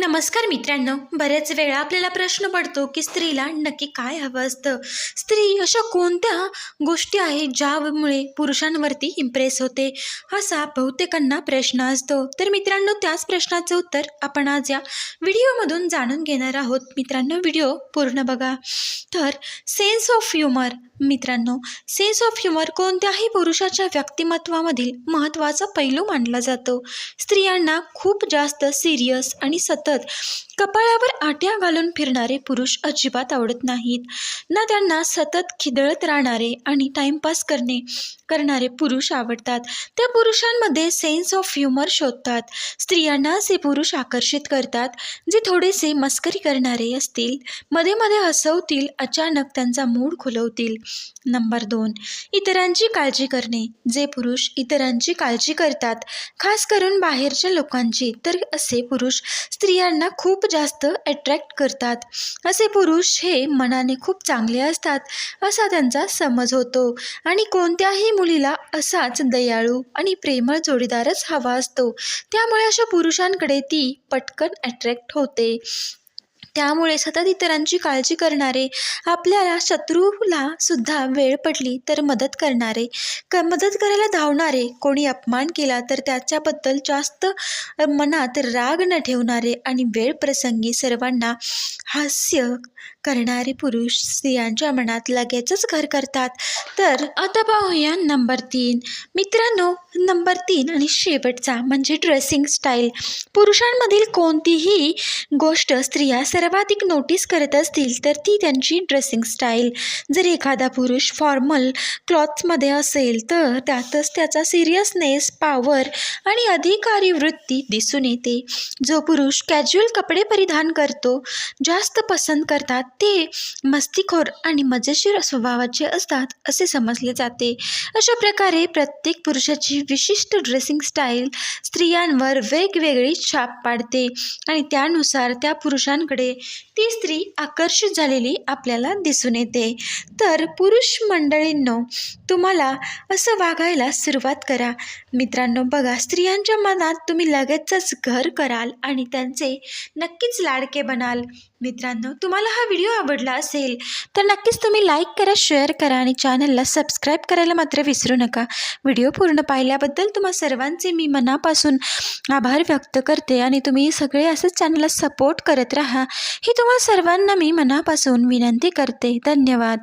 नमस्कार मित्रांनो. बऱ्याच वेळा आपल्याला प्रश्न पडतो की स्त्रीला नक्की काय हवं असतं? स्त्री अशा कोणत्या गोष्टी आहेत ज्यामुळे पुरुषांवरती इम्प्रेस होते? असा बहुतेकांना प्रश्न असतो. तर मित्रांनो त्याच प्रश्नाचं उत्तर आपण आज या व्हिडिओमधून जाणून घेणार आहोत. मित्रांनो व्हिडिओ पूर्ण बघा. तर सेन्स ऑफ ह्युमर मित्रांनो सेन्स ऑफ ह्युमर कोणत्याही पुरुषाच्या व्यक्तिमत्वामधील महत्त्वाचा पैलू मानला जातो. स्त्रियांना खूप जास्त सिरियस आणि सतत कपाळावर आट्या घालून फिरणारे पुरुष अजिबात आवडत नाहीत. ना त्यांना सतत खिदळत राहणारे आणि टाइमपास करणे करणारे पुरुष आवडतात. त्या पुरुषांमध्ये सेन्स ऑफ ह्युमर शोधतात. स्त्रियांना असे पुरुष आकर्षित करतात जे थोडेसे मस्करी करणारे असतील. मध्ये मध्ये हसवतील अचानक त्यांचा मूड खुलवतील. नंबर दोन इतरांची काळजी करणे. जे पुरुष इतरांची काळजी करतात खास करून बाहेरच्या लोकांची तर असे पुरुष स्त्रियांना खूप जास्त अट्रॅक्ट करतात. असे पुरुष हे मनाने खूप चांगले असतात असा त्यांचा समज होतो. आणि कोणत्याही मुलीला असाच दयाळू आणि प्रेमळ जोडीदारच हवा असतो. त्यामुळे अशा पुरुषांकडे ती पटकन अट्रॅक्ट होते. त्यामुळे सतत इतरांची काळजी करणारे आपल्याला शत्रूला सुद्धा वेळ पडली तर मदत करणारे क मदत करायला धावणारे कोणी अपमान केला तर त्याच्याबद्दल जास्त मनात राग न ठेवणारे आणि वेळ प्रसंगी सर्वांना हास्य करणारे पुरुष स्त्रियांच्या मनात लगेचच घर करतात. तर आता पाहूया नंबर तीन. मित्रांनो नंबर तीन आणि शेवटचा म्हणजे ड्रेसिंग स्टाईल पुरुषांमधील कोणतीही गोष्ट स्त्रिया सर्वाधिक नोटीस करत असतील तर ती त्यांची ड्रेसिंग स्टाईल जर एखादा पुरुष फॉर्मल क्लॉथ्समध्ये असेल तर त्यातच त्याचा सिरियसनेस पॉवर आणि अधिकारी वृत्ती दिसून येते. जो पुरुष कॅज्युअल कपडे परिधान करतो जास्त पसंत करतात ते मस्तीखोर आणि मजेशीर स्वभावाचे असतात असे समजले जाते. अशा प्रकारे प्रत्येक पुरुषाची विशिष्ट ड्रेसिंग स्टाईल स्त्रियांवर वेगवेगळी छाप पाडते आणि त्यानुसार त्या पुरुषांकडे ती स्त्री आकर्षित झालेली आपल्याला दिसून येते. तर पुरुष मंडळींनो तुम्हाला असं वागायला सुरुवात करा. मित्रांनो बघा स्त्रियांच्या मनात तुम्ही लगेचच घर कराल आणि त्यांचे नक्कीच लाडके बनाल. मित्रांनो तुम्हाला हा व्हिडिओ आवडला असेल तर नक्कीच तुम्ही लाईक करा शेअर करा आणि चॅनलला सबस्क्राईब करायला मात्र विसरू नका. व्हिडिओ पूर्ण पाहिल्याबद्दल तुम्हा सर्वांचे मी मनापासून आभार व्यक्त करते आणि तुम्ही सगळे असंच चॅनलला सपोर्ट करत राहा. ही तुम्हा सर्वांना मी मनापासून विनंती करते. धन्यवाद.